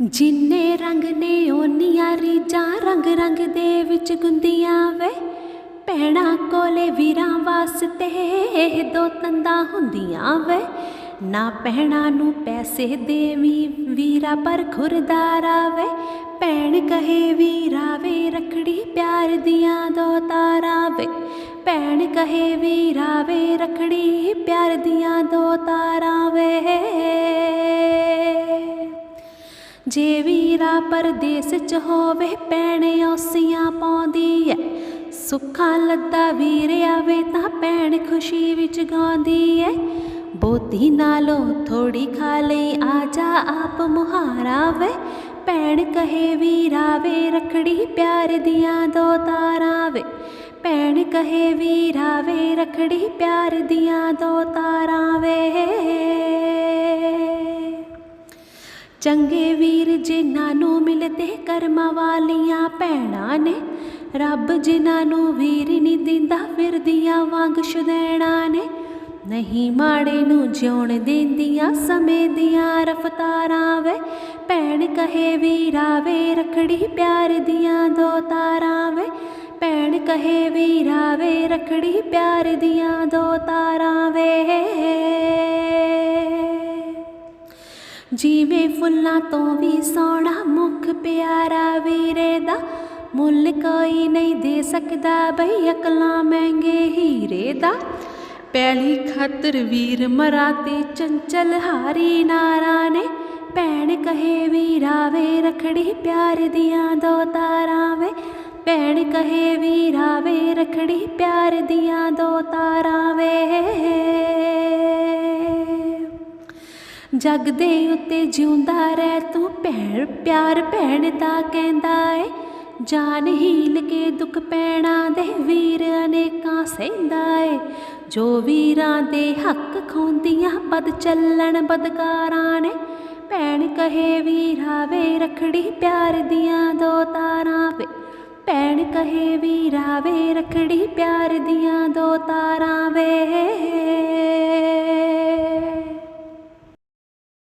ਜਿੰਨੇ ਰੰਗ ਨੇ ਓਨੀਆਂ ਰੀਜਾਂ ਰੰਗ ਰੰਗ ਦੇ ਵਿੱਚ ਗੁੰਦੀਆਂ ਵੇ। ਭੈਣਾਂ ਕੋਲੇ ਵੀਰਾਂ ਵਾਸਤੇ ਦੋ ਤੰਦਾਂ ਹੁੰਦੀਆਂ ਵੇ। ਨਾ ਭੈਣਾਂ ਨੂੰ ਪੈਸੇ ਦੇਵੀ, ਵੀਰਾ ਪਰ ਖੁਰਦਾਰਾ ਵੇ। ਭੈਣ ਕਹੇ ਵੀਰਾ ਵੇ, ਰਖੜੀ ਪਿਆਰ ਦੀਆਂ ਦੋ ਤਾਰਾਂ ਵੇ। ਭੈਣ ਕਹੇ ਵੀਰਾ ਵੇ, ਰਖੜੀ ਪਿਆਰ ਦੀਆਂ ਦੋ ਤਾਰਾਂ ਵੇ। ਜੇ ਵੀਰਾ ਪਰਦੇਸ ਚ ਹੋਵੇ, ਭੈਣ ਔਸੀਆਂ ਪਾਉਂਦੀ ਐ। ਸੁੱਖਾਂ ਲੱਦਾ ਵੀਰ ਆਵੇ ਤਾਂ ਭੈਣ ਖੁਸ਼ੀ ਵਿੱਚ ਗਾਉਂਦੀ ਐ। ਬੋਤੀ ਨਾਲੋਂ ਥੋੜੀ ਖਾ ਲਈ ਆ ਜਾ ਆਪ ਮੁਹਾਰਾ ਵੇ ਭੈਣ ਕਹੇ ਵੀਰਾ ਵੇ ਰਖੜੀ ਪਿਆਰ ਦੀਆਂ ਦੋ ਤਾਰਾਂ ਵੇ। ਭੈਣ ਕਹੇ ਵੀਰਾ ਵੇ ਰਖੜੀ ਪਿਆਰ ਦੀਆਂ ਦੋ ਤਾਰਾਂ ਚੰਗੇ ਵੀਰ ਜਿਨ੍ਹਾਂ ਨੂੰ ਮਿਲਦੇ ਕਰਮਾਂ ਵਾਲੀਆਂ ਭੈਣਾਂ ਨੇ, ਰੱਬ ਜਿਨ੍ਹਾਂ ਨੂੰ ਵੀਰ ਨਹੀਂ ਦਿੰਦਾ ਫਿਰਦੀਆਂ ਵਾਂਗ ਸ਼ੁਦੈਣਾ ਨੇ, ਨਹੀਂ ਮਾੜੇ ਨੂੰ ਜਿਉਣ ਦਿੰਦੀਆਂ ਸਮੇਂ ਦੀਆਂ ਰਫਤਾਰਾਂ ਵੇ, ਭੈਣ ਕਹੇ ਵੀਰਾ ਵੇ ਰਖੜੀ ਪਿਆਰ ਦੀਆਂ ਦੋ ਤਾਰਾਂ ਵੇ, ਭੈਣ ਕਹੇ ਵੀਰਾ ਵੇ ਰਖੜੀ ਪਿਆਰ ਦੀਆਂ ਦੋ ਤਾਰਾਂ ਵੇ। ਜਿਵੇਂ ਫੁੱਲਾਂ ਤੋਂ ਵੀ ਸੋਹਣਾ ਮੁਖ ਪਿਆਰਾ ਵੀਰੇ ਦਾ ਮੁੱਲ ਕੋਈ ਨਹੀਂ ਦੇ ਸਕਦਾ ਬਈ ਅਕਲਾਂ ਮਹਿੰਗੇ ਹੀਰੇ ਦਾ। ਪੈਲੀ ਖਾਤਰ ਵੀਰ ਮਰਾਤੇ ਚੰਚਲ ਹਾਰੀ ਨਾਰਾ ਨੇ, ਭੈਣ ਕਹੇ ਵੀਰਾ ਵੇ ਰਖੜੀ ਪਿਆਰ ਦੀਆਂ ਦੋ ਤਾਰਾਂ ਵੇ। ਭੈਣ ਕਹੇ ਵੀਰਾ ਵੇ ਰਖੜੀ ਪਿਆਰ ਦੀਆਂ ਦੋ ਤਾਰਾਂ ਵੇ। ਜਗ ਦੇ ਉੱਤੇ ਜਿਉਂਦਾ ਰਹਿ ਤੂੰ ਭੈਣ, ਪਿਆਰ ਭੈਣ ਦਾ ਕਹਿੰਦਾ ਏ। ਜਾਨ ਹੀਲ ਕੇ ਦੁੱਖ ਪੈਣਾ ਦੇ ਵੀਰ ਅਨੇਕਾਂ ਸਹਿੰਦਾ ਏ। ਜੋ ਵੀਰਾਂ ਦੇ ਹੱਕ ਖੋਂਦੀਆਂ ਬਦ ਚੱਲਣ ਬਦਕਾਰਾਂ ਨੇ। ਭੈਣ ਕਹੇ ਵੀਰਾ ਵੇ, ਰਖੜੀ ਪਿਆਰ ਦੀਆਂ ਦੋ ਤਾਰਾਂ ਵੇ। ਭੈਣ ਕਹੇ ਵੀਰਾ ਵੇ, ਰਖੜੀ ਪਿਆਰ ਦੀਆਂ ਦੋ ਤਾਰਾਂ ਵੇ।